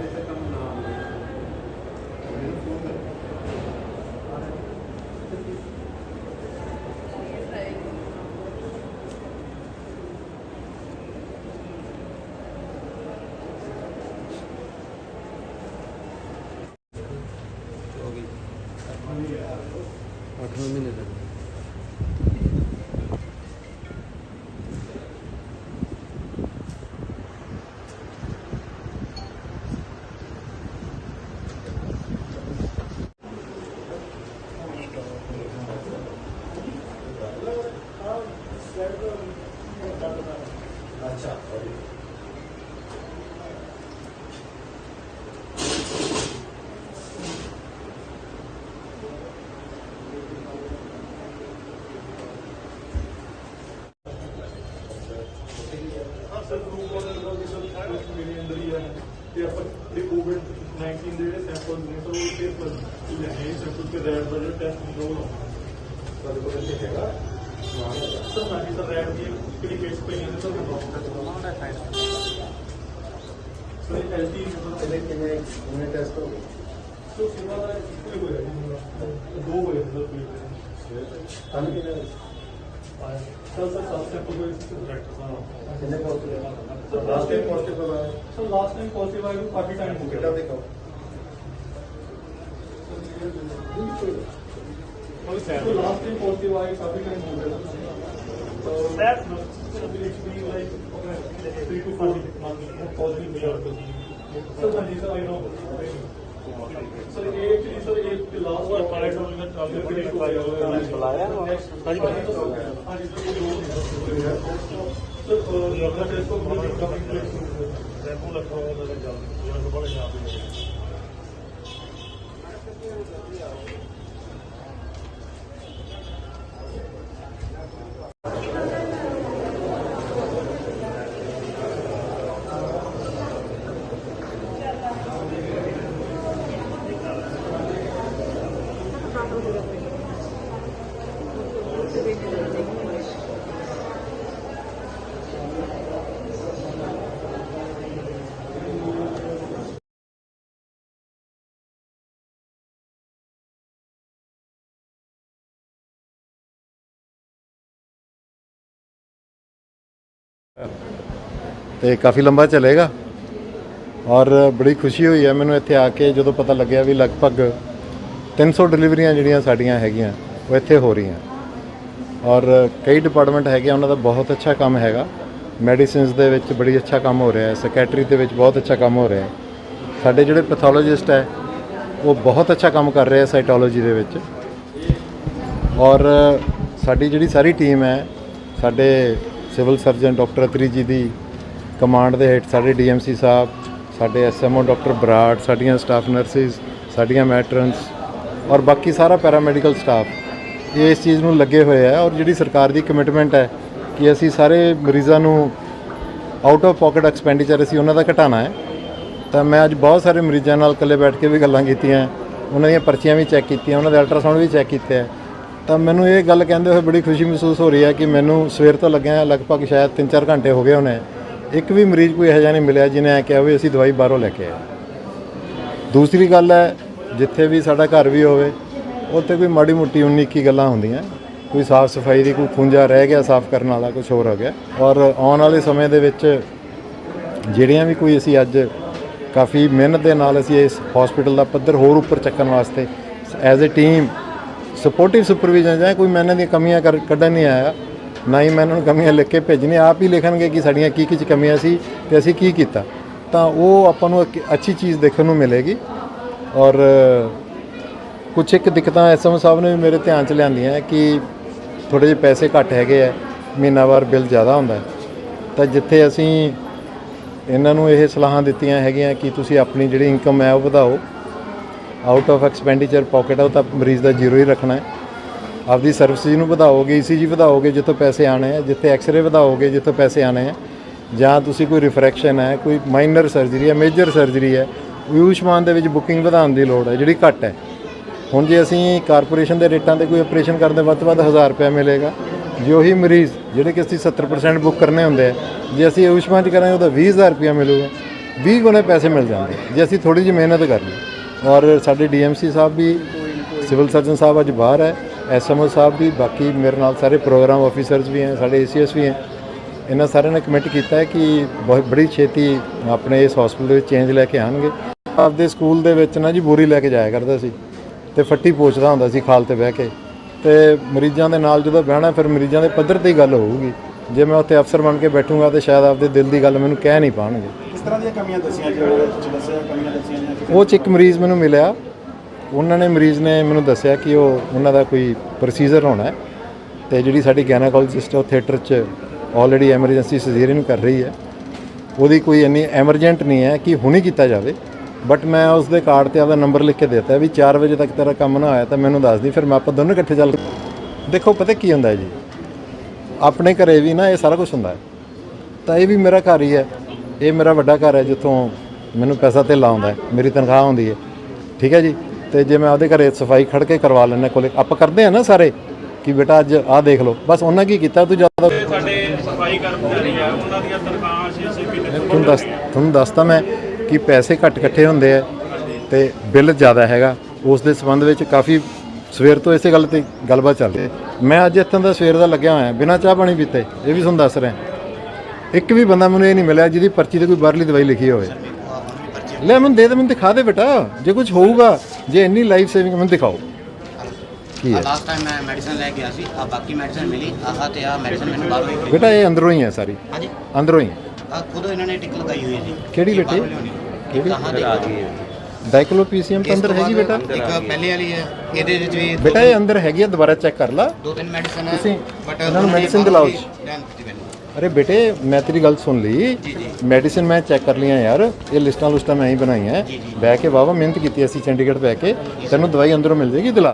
ਚਾਰ ਵਜੇ ਤੱਕ ਕੰਮ ਨਾ ਹੋਵੇ ਮੈਨੂੰ ਫੋਨ ਕਰ ਅੱਠਵੇਂ ਮਹੀਨੇ ਤੱਕ ਹਾਂ ਸਰ ਗਰੁੱਪ ਵਾਲੇ ਦਾ ਵੀ ਸਰ ਕੁਝ ਮੇਰੇ ਅੰਦਰ ਹੀ ਹੈ ਤੇ ਆਪਾਂ ਦੇ ਕੋਵਿਡ 19 ਦੇ ਜਿਹੜੇ ਸੈਂਪਲ ਨੇ ਸਰ ਉਹ ਤੇ ਪਰ ਲੈਣੇ ਸੈਂਪਲ ਤੇ ਰੈਡ ਦਾ ਜਿਹੜਾ ਟੈਸਟ ਕੰਟਰੋਲ ਸਾਡੇ ਕੋਲ ਇੱਥੇ ਹੈਗਾ ਸਰ ਸਾਡੀ ਸਰ ਰੈਡ ਦੀ ਕਿਹੜੀ ਕੇਸ ਪਈ ਹੈ ਸਰ ਮੈਂ ਸਰ ਐਲਟੀ ਪਹਿਲੇ ਕਿਵੇਂ ਉਹਨੇ ਟੈਸਟ ਹੋ ਗਏ ਸੋ ਸਿਵਾ ਦਾ ਕੋਈ ਹੋਇਆ ਜੀ ਮੇਰਾ। ਦੋ ਹੋਏ ਸਰ ਕੋਈ ਕੱਲ ਕਿਵੇਂ सर सर सबसे पॉजिटिव लास्ट टाइम पॉजिटिव आया सर लास्ट टाइम पॉजिटिव आया काफ़ी टाइम हो गया देखो तो लास्ट टाइम पॉजिटिव आया काफ़ी टाइम हो गया तो that it's be like 3 to 4 months positive sir sir i know sir ਇਹ ਐਕਚੁਅਲੀ ਸਰ, ਇਹ ਲਾਸਟ ਵਾਰ ਪਾਇਲਟ ਹੋਣ ਦਾ ਕੱਲ ਦੇ ਬੜੇ ਬੁਲਾਇਆ ਬੁਲਾਇਆ ਹਾਂਜੀ ਹਾਂਜੀ ਸਰ ਜੋ ਸਰ ਯੋਗਾ ਟੈਸਟ ਤੋਂ ਬਹੁਤ ਕੰਪਲੀਟ ਪਲੇਸ ਰੈਪੋ ਲੱਖਾ ਹੋਣਾ ਦਾ ਜਲਦੀ ਜਿਹੜਾ ਬੜਾ ਸ਼ਾਪ ਹੈ। ਤੇ ਕਾਫੀ ਲੰਬਾ ਚੱਲੇਗਾ। ਔਰ ਬੜੀ ਖੁਸ਼ੀ ਹੋਈ ਹੈ ਮੈਨੂੰ ਇੱਥੇ ਆ ਕੇ ਜਦੋਂ ਪਤਾ ਲੱਗਿਆ ਵੀ ਲਗਭਗ 300 ਡਿਲੀਵਰੀਆਂ ਜਿਹੜੀਆਂ ਸਾਡੀਆਂ ਹੈਗੀਆਂ ਉਹ ਇੱਥੇ ਹੋ ਰਹੀਆਂ। ਔਰ ਕਈ ਡਿਪਾਰਟਮੈਂਟ ਹੈਗੇ ਆ, ਉਹਨਾਂ ਦਾ ਬਹੁਤ ਅੱਛਾ ਕੰਮ ਹੈਗਾ। ਮੈਡੀਸਿਨਸ ਦੇ ਵਿੱਚ ਬੜੀ ਅੱਛਾ ਕੰਮ ਹੋ ਰਿਹਾ ਹੈ ਸੈਕਟਰੀ ਦੇ ਵਿੱਚ ਬਹੁਤ ਅੱਛਾ ਕੰਮ ਹੋ ਰਿਹਾ ਹੈ। ਸਾਡੇ ਜਿਹੜੇ ਪੈਥੋਲੋਜਿਸਟ ਹੈ ਉਹ ਬਹੁਤ ਅੱਛਾ ਕੰਮ ਕਰ ਰਹੇ ਹੈ ਸਾਈਟੋਲੋਜੀ ਦੇ ਵਿੱਚ। ਔਰ ਸਾਡੀ ਜਿਹੜੀ ਸਾਰੀ ਟੀਮ ਹੈ ਸਾਡੇ ਸਿਵਲ ਸਰਜਨ ਡਾਕਟਰ ਅਤਰੀ ਜੀ ਦੀ ਕਮਾਂਡ ਦੇ ਹੇਠ ਸਾਡੇ ਡੀਐਮਸੀ ਸਾਹਿਬ, ਸਾਡੇ ਐਸਐਮਓ ਡਾਕਟਰ ਬਰਾੜ, ਸਾਡੀਆਂ ਸਟਾਫ ਨਰਸਿਸ, ਸਾਡੀਆਂ ਮੈਟਰਨਸ ਔਰ ਬਾਕੀ ਸਾਰਾ ਪੈਰਾਮੈਡੀਕਲ ਸਟਾਫ ਇਹ ਇਸ ਚੀਜ਼ ਨੂੰ ਲੱਗੇ ਹੋਏ ਆ ਔਰ ਜਿਹੜੀ ਸਰਕਾਰ ਦੀ ਕਮਿਟਮੈਂਟ ਹੈ ਕਿ ਅਸੀਂ ਸਾਰੇ ਮਰੀਜ਼ਾਂ ਨੂੰ ਆਊਟ ਆਫ ਪਾਕਟ ਐਕਸਪੈਂਡੀਚਰ ਅਸੀਂ ਉਹਨਾਂ ਦਾ ਘਟਾਉਣਾ ਹੈ, ਤਾਂ ਮੈਂ ਅੱਜ ਬਹੁਤ ਸਾਰੇ ਮਰੀਜ਼ਾਂ ਨਾਲ ਇਕੱਲੇ ਬੈਠ ਕੇ ਵੀ ਗੱਲਾਂ ਕੀਤੀਆਂ, ਉਹਨਾਂ ਦੀਆਂ ਪਰਚੀਆਂ ਵੀ ਚੈੱਕ ਕੀਤੀਆਂ, ਉਹਨਾਂ ਦੇ ਅਲਟਰਾਸਾਊਂਡ ਵੀ ਚੈੱਕ ਕੀਤੇ ਹੈ ਤਾਂ ਮੈਨੂੰ ਇਹ ਗੱਲ ਕਹਿੰਦੇ ਹੋਏ ਬੜੀ ਖੁਸ਼ੀ ਮਹਿਸੂਸ ਹੋ ਰਹੀ ਹੈ ਕਿ ਮੈਨੂੰ ਸਵੇਰ ਤੋਂ ਲੱਗਿਆ ਲਗਭਗ ਸ਼ਾਇਦ 3-4 ਘੰਟੇ ਹੋ ਗਏ ਹੋਣੇ ਇੱਕ ਵੀ ਮਰੀਜ਼ ਕੋਈ ਇਹੋ ਜਿਹਾ ਨਹੀਂ ਮਿਲਿਆ ਜਿਹਨੇ ਐ ਕਿਹਾ ਵੀ ਅਸੀਂ ਦਵਾਈ ਬਾਹਰੋਂ ਲੈ ਕੇ ਆਏ ਦੂਸਰੀ ਗੱਲ ਹੈ, ਜਿੱਥੇ ਵੀ ਸਾਡਾ ਘਰ ਵੀ ਹੋਵੇ, ਉੱਥੇ ਕੋਈ ਮਾੜੀ ਮੋਟੀ 19 ਇੱਕੀ ਗੱਲਾਂ ਹੁੰਦੀਆਂ। ਕੋਈ ਸਾਫ਼ ਸਫ਼ਾਈ ਦੀ ਕੋਈ ਖੁੰਝਾ ਰਹਿ ਗਿਆ, ਸਾਫ਼ ਕਰਨ ਵਾਲਾ ਕੁਝ ਹੋਰ ਹੋ ਗਿਆ। ਔਰ ਆਉਣ ਵਾਲੇ ਸਮੇਂ ਦੇ ਵਿੱਚ ਜਿਹੜੀਆਂ ਵੀ ਕੋਈ ਅਸੀਂ ਅੱਜ ਕਾਫੀ ਮਿਹਨਤ ਦੇ ਨਾਲ ਅਸੀਂ ਇਸ ਹਸਪੀਟਲ ਦਾ ਪੱਧਰ ਹੋਰ ਉੱਪਰ ਚੱਕਣ ਵਾਸਤੇ as a team supportive supervision ਜਾਂ ਕੋਈ ਮੈਂ ਇਹਨਾਂ ਦੀਆਂ ਕਮੀਆਂ ਕਰ- ਕੱਢਣ ਨਹੀਂ ਆਇਆ, ਨਾ ਹੀ ਮੈਂ ਇਹਨਾਂ ਨੂੰ ਕਮੀਆਂ ਲਿਖ ਕੇ ਭੇਜਣੀ ਆਪ ਹੀ ਲਿਖਣਗੇ ਕਿ ਸਾਡੀਆਂ ਕੀ ਕੀ ਚ ਕਮੀਆਂ ਸੀ ਤੇ ਅਸੀਂ ਕੀ ਕੀਤਾ। ਤਾਂ ਉਹ ਆਪਾਂ ਨੂੰ ਅੱਛੀ ਚੀਜ਼ ਦੇਖਣ ਨੂੰ ਮਿਲੇਗੀ ਔਰ ਕੁਝ ਇੱਕ ਦਿੱਕਤਾਂ ਐਸਐਮ ਸਾਹਿਬ ਨੇ ਵੀ ਮੇਰੇ ਧਿਆਨ ਚ ਲਿਆਂਦੀਆਂ ਕਿ ਥੋੜੇ ਜਿਹੇ ਪੈਸੇ ਘੱਟ ਹੈਗੇ ਆ, ਮਹੀਨਾਵਾਰ ਬਿੱਲ ਜ਼ਿਆਦਾ ਹੁੰਦਾ ਤਾਂ ਜਿੱਥੇ ਅਸੀਂ ਇਹਨਾਂ ਨੂੰ ਇਹ ਸਲਾਹਾਂ ਦਿੱਤੀਆਂ ਹੈਗੀਆਂ ਕਿ ਤੁਸੀਂ ਆਪਣੀ ਜਿਹੜੀ ਇਨਕਮ ਹੈ ਉਹ ਵਧਾਓ। ਆਊਟ ਆਫ ਐਕਸਪੈਂਡੀਚਰ ਪਾਕਟ ਉਹ ਤਾਂ ਮਰੀਜ਼ ਦਾ ਜ਼ੀਰੋ ਹੀ ਰੱਖਣਾ ਹੈ। ਆਪਦੀ ਸਰਵਿਸਿਜ਼ ਨੂੰ ਵਧਾਓਗੇ ਈਸੀਜੀ ਵਧਾਓਗੇ, ਜਿੱਥੋਂ ਪੈਸੇ ਆਣੇ ਆ, ਜਿੱਥੇ ਐਕਸ-ਰੇ ਵਧਾਓਗੇ, ਜਿੱਥੋਂ ਪੈਸੇ ਆਣੇ ਆ। ਜਾਂ ਤੁਸੀਂ ਕੋਈ ਰਿਫਰੈਕਸ਼ਨ ਹੈ, ਕੋਈ ਮਾਈਨਰ ਸਰਜਰੀ ਹੈ ਮੇਜਰ ਸਰਜਰੀ ਹੈ ਆਯੁਸ਼ਮਾਨ ਦੇ ਵਿੱਚ ਬੁਕਿੰਗ ਵਧਾਉਣ ਦੀ ਲੋੜ ਹੈ, ਜਿਹੜੀ ਘੱਟ ਹੈ। ਹੁਣ ਜੇ ਅਸੀਂ ਕਾਰਪੋਰੇਸ਼ਨ ਦੇ ਰੇਟਾਂ ਤੇ ਕੋਈ ਆਪਰੇਸ਼ਨ ਕਰਦੇ ਵੱਧ ਤੋਂ ਵੱਧ 1000 ਰੁਪਏ ਮਿਲੇਗਾ, ਜੇ ਉਹੀ ਮਰੀਜ਼, ਜਿਹੜੇ ਕਿ ਅਸੀਂ 70% ਬੁੱਕ ਕਰਨੇ ਹੁੰਦੇ ਆ, ਜੇ ਅਸੀਂ ਆਯੁਸ਼ਮਾਨ ਚ ਕਰਾਂਗੇ, ਉਹਦਾ 20000 ਰੁਪਏ ਮਿਲੂਗਾ। 20 ਗੁਣੇ ਪੈਸੇ ਮਿਲ ਜਾਂਦੇ ਜੇ ਅਸੀਂ ਥੋੜੀ ਜਿਹੀ ਮਿਹਨਤ ਕਰ ਲਈ ਔਰ ਸਾਡੇ ਡੀਐਮਸੀ ਸਾਹਿਬ ਵੀ, ਸਿਵਲ ਸਰਜਨ ਸਾਹਿਬ ਅੱਜ ਬਾਹਰ ਹੈ, ਐਸਐਮਓ ਸਾਹਿਬ ਵੀ, ਬਾਕੀ ਮੇਰੇ ਨਾਲ ਸਾਰੇ ਪ੍ਰੋਗਰਾਮ ਆਫੀਸਰਸ ਵੀ ਹੈ, ਸਾਡੇ ਏਸੀਐਸ ਵੀ ਹੈ। ਇਹਨਾਂ ਸਾਰਿਆਂ ਨੇ ਕਮਿਟ ਕੀਤਾ ਹੈ ਕਿ ਬਹੁਤ ਬੜੀ ਛੇਤੀ ਆਪਣੇ ਇਸ ਹਸਪੀਟਲ ਦੇ ਵਿੱਚ ਚੇਂਜ ਲੈ ਕੇ ਆਣਗੇ ਆਪਦੇ ਸਕੂਲ ਦੇ ਵਿੱਚ ਨਾ ਜੀ ਬੋਰੀ ਲੈ ਕੇ ਜਾਇਆ ਕਰਦਾ ਸੀ ਤੇ ਫੱਟੀ ਪੋਚਦਾ ਹੁੰਦਾ ਸੀ ਖਾਲ ਤੇ ਬਹਿ ਕੇ। ਤੇ ਮਰੀਜ਼ਾਂ ਦੇ ਨਾਲ ਜਦੋਂ ਬਹਿਣਾ, ਫਿਰ ਮਰੀਜ਼ਾਂ ਦੇ ਪੱਧਰ ਤੇ ਹੀ ਗੱਲ ਹੋਊਗੀ। ਜੇ ਮੈਂ ਉੱਥੇ ਅਫਸਰ ਬਣ ਕੇ ਬੈਠੂੰਗਾ ਤੇ ਸ਼ਾਇਦ ਆਪਦੇ ਦਿਲ ਦੀ ਗੱਲ ਮੈਨੂੰ ਕਹਿ ਨਹੀਂ ਪਾਣਗੇ ਕਿਸ ਤਰ੍ਹਾਂ ਦੀਆਂ ਕਮੀਆਂ ਦੱਸੀਆਂ ਜਿਹੜੇ ਦੱਸਿਆ ਕਮੀਆਂ ਦੱਸੀਆਂ ਜਾਂ ਉਹ ਚ ਇੱਕ ਮਰੀਜ਼ ਮੈਨੂੰ ਮਿਲਿਆ। ਉਹਨਾਂ ਨੇ ਮਰੀਜ਼ ਨੇ ਮੈਨੂੰ ਦੱਸਿਆ ਕਿ ਉਹ ਉਹਨਾਂ ਦਾ ਕੋਈ ਪ੍ਰੋਸੀਜਰ ਹੋਣਾ ਹੈ ਤੇ ਜਿਹੜੀ ਸਾਡੀ ਗੈਨਾਕੋਲੋਜਿਸਟ ਉਹ ਥੀਏਟਰ 'ਚ ਆਲਰੇਡੀ ਐਮਰਜੈਂਸੀ ਸਰਜਰੀ ਕਰ ਰਹੀ ਹੈ। ਉਹਦੀ ਕੋਈ ਇੰਨੀ ਐਮਰਜੈਂਟ ਨਹੀਂ ਹੈ ਕਿ ਹੁਣੀ ਕੀਤਾ ਜਾਵੇ। ਬਟ ਮੈਂ ਉਸ ਦੇ ਕਾਰਡ ਤੇ ਆਪਦਾ ਨੰਬਰ ਲਿਖ ਕੇ ਦਿੱਤਾ ਵੀ 4 ਵਜੇ ਤੱਕ ਤੇਰਾ ਕੰਮ ਨਾ ਹੋਇਆ ਤਾਂ ਮੈਨੂੰ ਦੱਸ ਦੀ, ਫਿਰ ਮੈਂ ਆਪਾਂ ਦੋਨੋਂ ਇਕੱਠੇ ਚੱਲ ਦੇਖੋ, ਪਤਾ ਕੀ ਹੁੰਦਾ ਜੀ? ਆਪਣੇ ਘਰੇ ਵੀ ਨਾ ਇਹ ਸਾਰਾ ਕੁਝ ਹੁੰਦਾ ਹੈ। ਤਾਂ ਇਹ ਵੀ ਮੇਰਾ ਘਰ ਹੀ ਹੈ। ਇਹ ਮੇਰਾ ਵੱਡਾ ਘਰ ਹੈ ਜਿੱਥੋਂ ਮੈਨੂੰ ਪੈਸਾ ਤੇ ਲਾਉਂਦਾ ਮੇਰੀ ਤਨਖਾਹ ਆਉਂਦੀ ਹੈ। ਠੀਕ ਹੈ ਜੀ? ਤੇ ਜੇ ਮੈਂ ਆਪਦੇ ਘਰੇ ਸਫ਼ਾਈ ਖੜ ਕੇ ਕਰਵਾ ਲੈਣਾ ਕੋਲੇ ਆਪਾਂ ਕਰਦੇ ਆ ਨਾ ਸਾਰੇ ਕਿ ਬੇਟਾ ਅੱਜ ਆਹ ਦੇਖ ਲਓ। ਬਸ ਉਹਨਾਂ ਕੀ ਕੀਤਾ ਤੂੰ ਜ਼ਿਆਦਾ ਸਾਡੇ ਸਫ਼ਾਈ ਕਰਮਚਾਰੀ ਆ ਉਹਨਾਂ ਦੀਆਂ ਤਨਖਾਹਾਂ 6-6 ਮਹੀਨੇ ਤੁਹਾਨੂੰ ਦੱਸ ਤੁਹਾਨੂੰ ਦੱਸਤਾ ਮੈਂ ਕਿ ਪੈਸੇ ਘੱਟ ਇਕੱਠੇ ਹੁੰਦੇ ਆ ਤੇ ਬਿੱਲ ਜ਼ਿਆਦਾ ਹੈਗਾ। ਉਸ ਦੇ ਸੰਬੰਧ ਵਿੱਚ ਕਾਫੀ ਸਵੇਰ ਤੋਂ ਇਸੇ ਗੱਲ ਤੇ ਗੱਲਬਾਤ ਚੱਲ ਰਹੀ ਹੈ। ਮੈਂ ਅੱਜ ਇੱਥੋਂ ਦਾ ਸਵੇਰ ਦਾ ਲੱਗਿਆ ਹੋਇਆ ਬਿਨਾਂ ਚਾਹ ਪਾਣੀ ਪੀਤੇ ਇਹ ਵੀ ਤੁਹਾਨੂੰ ਦੱਸ ਰਿਹਾ। ਇੱਕ ਵੀ ਬੰਦਾ ਮੈਨੂੰ ਇਹ ਨਹੀਂ ਮਿਲਿਆ ਜਿਹਦੀ ਪਰਚੀ ਤੇ ਕੋਈ ਬਾਹਰਲੀ ਦਵਾਈ ਲਿਖੀ ਹੋਵੇ। ਲੈ ਮੈਨੂੰ ਦੇ ਦੇ ਮੈਨੂੰ ਦਿਖਾ ਦੇ ਬੇਟਾ। ਜੇ ਕੁਝ ਹੋਊਗਾ ਜੇ ਇੰਨੀ ਲਾਈਫ ਸੇਵਿੰਗ ਮੈਨੂੰ ਦਿਖਾਓ। ਕੀ ਹੈ? ਲਾਸਟ ਟਾਈਮ ਮੈਂ ਮੈਡੀਸਨ ਲੈ ਕੇ ਆ ਸੀ ਆ ਬਾਕੀ ਮੈਡੀਸਨ ਮਿਲੀ ਆਹ ਤੇ ਆ ਮੈਡੀਸਨ ਮੈਨੂੰ ਬਾਹਰੋਂ ਹੀ ਬੇਟਾ ਇਹ ਅੰਦਰੋਂ ਹੀ ਹੈ ਸਾਰੀ। ਹਾਂਜੀ। ਅੰਦਰੋਂ ਹੀ। ਆ ਖੁਦ ਇਹਨਾਂ ਨੇ ਟਿਕ ਲਗਾਈ ਹੋਈ ਹੈ ਜੀ। ਕਿਹੜੀ ਬੇਟੇ? ਕਿਹੜੀ? ਕਹਾਂ ਦੇ ਡਾਈਕਲੋਪੀਸੀਅਮ ਤਾਂ ਅੰਦਰ ਹੈਗੀ ਬੇਟਾ। ਇੱਕ ਪਹਿਲੇ ਵਾਲੀ ਹੈ। ਇਹਦੇ ਵਿੱਚ ਵੀ ਬੇਟਾ ਇਹ ਅੰਦਰ ਹੈਗੀ ਆ ਦੁਬਾਰਾ ਚੈੱਕ ਕਰ ਲਾ। ਦੋ ਤਿੰਨ ਮੈਡੀਸਨ ਹੈ ਤੁਸੀਂ ਬਟ ਇਹਨਾਂ ਨੂੰ medicine ਦਿਲਾਓ ਅਰੇ ਬੇਟੇ ਮੈਂ ਤੇਰੀ ਗੱਲ ਸੁਣ ਲਈ। ਮੈਡੀਸਿਨ ਮੈਂ ਚੈੱਕ ਕਰ ਲਈਆਂ ਯਾਰ। ਇਹ ਲਿਸਟਾਂ ਲੁਸਟਾਂ ਮੈਂ ਹੀ ਬਣਾਈਆਂ। ਬਹਿ ਕੇ ਵਾਵਾ ਮਿਹਨਤ ਕੀਤੀ ਅਸੀਂ ਚੰਡੀਗੜ੍ਹ ਬਹਿ ਕੇ। ਤੈਨੂੰ ਦਵਾਈ ਅੰਦਰੋਂ ਮਿਲ ਜੇਗੀ ਦਿਲਾ।